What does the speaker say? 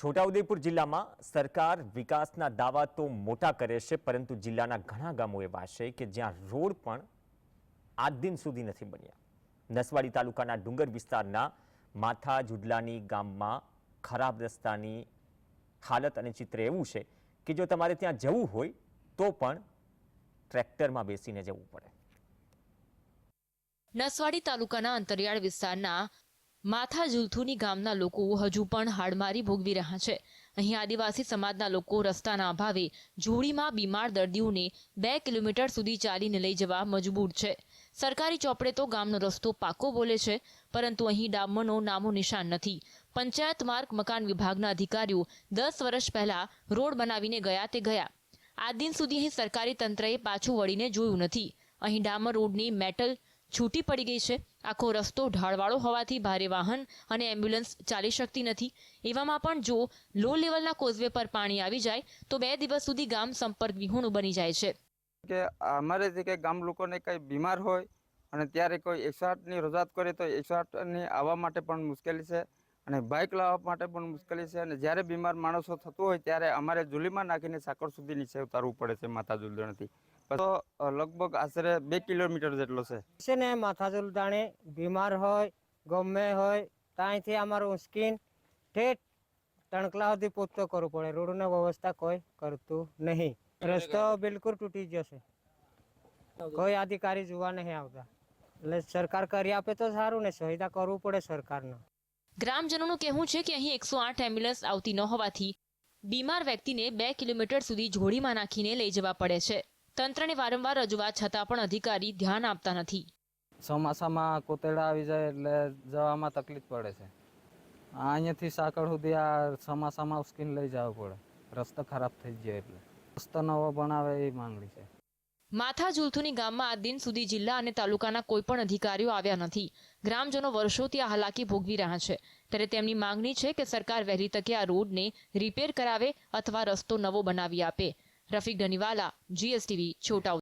છોટાઉદેપુર જિલ્લામાં સરકાર વિકાસના દાવા તો મોટા કરે છે, પરંતુ જિલ્લાના ઘણા ગામો એવા છે કે જ્યાં રોડ પણ આજ દિન સુધી નથી બન્યા. નસવાડી તાલુકાના ડુંગર વિસ્તારના માથા જુડલાની ગામમાં ખરાબ રસ્તાની હાલત અને ચિત્ર એવું છે કે જો તમારે ત્યાં જવું હોય, તો પણ ટ્રેક્ટરમાં બેસીને જવું પડે. નસવાડી તાલુકાના અંતરિયાળ વિસ્તારના માથા જુલથુની ગામના લોકો હજુ પણ હાડમારી ભોગવી રહ્યા છે. અહીં આદિવાસી સમાજના લોકો રસ્તાના અભાવે જોડીમાં બીમાર દર્દીઓને બે કિલોમીટર સુધી ચાલીને લઈ જવા મજબૂર છે. સરકારી ચોપડે તો ગામનો રસ્તો પાકો બોલે છે, પરંતુ અહીં ડામરનો નામો નિશાન નથી. પંચાયત માર્ગ મકાન વિભાગના અધિકારીઓ દસ વર્ષ પહેલા રોડ બનાવીને ગયા તે ગયા. આજ દિન સુધી અહીં સરકારી તંત્રએ પાછું વળીને જોયું નથી. અહીં ડામર રોડની મેટલ છૂટી પડી ગઈ છે. આખો રસ્તો ઢાળવાળો હોવાથી ભારે વાહન અને એમ્બ્યુલન્સ ચાલી શકતી નથી. એવામાં પણ જો લો લેવલના કોઝવે પર પાણી આવી જાય, તો બે દિવસ સુધી ગામ સંપર્ક વિહોણું બની જાય છે. કે અમારે જે કે ગામ લોકોને કંઈ બીમાર હોય અને ત્યારે કોઈ એકસો આઠની રજૂઆત કરે તો એકસો આઠની આવવા માટે પણ મુશ્કેલી છે. અને બાઇક લાવવા માટે પણ મુશ્કેલી છે અને જ્યારે બીમાર માણસો થતું હોય ત્યારે અમારે જુલીમાં નાખીને સાકર સુધી નીચે ઉતારવું પડે છે માતા જુલદાણથી તો લગભગ આશરે બે કિલોમીટર જેટલો છે. છે ને માથા જુલદાણે બીમાર હોય, ગમે હોય, ત્યાંથી અમારું સ્કીન ઠેઠ તણકલા સુધી પોતો કરવું પડે. રોડની વ્યવસ્થા કોઈ કરતું નહીં. રસ્તો બિલકુલ તૂટી જશે કોઈ અધિકારી જોવા નહીં આવતા. એટલે સરકાર કરી આપે તો સારું ને, સુવિધા કરવું પડે સરકારને. ગ્રામજનોનું કહેવું છે કે અહીં એકસો આઠ એમ્બ્યુલન્સ આવતી ન હોવાથી બીમાર વ્યક્તિને બે કિલોમીટર સુધી જોડીમાં નાખીને લઈ જવા પડે છે. તંત્રને વારંવાર રજૂઆત છતાં પણ અધિકારી ધ્યાન આપતા નથી. ચોમાસામાં કોતેડા આવી જાય એટલે જવામાં તકલીફ પડે છે. અહીંયાથી સાંકળ સુધી આ ચોમાસામાં ઉસકીને લઈ જવું પડે. રસ્તો ખરાબ થઈ જાય એટલે. રસ્તો નવો બનાવે એ માંગણી છે. માથા જુલથુની ગામમાં આ દિન સુધી જિલ્લા અને તાલુકાના કોઈ પણ અધિકારીઓ આવ્યા નથી. ગ્રામજનો વર્ષોથી આ હાલાકી ભોગવી રહ્યા છે. ત્યારે તેમની માંગણી છે કે સરકાર વહેલી તકે આ રોડને રિપેર કરાવે અથવા રસ્તો નવો બનાવી આપે. રફીક ધનીવાલા, જીએસટીવી છોટાઉ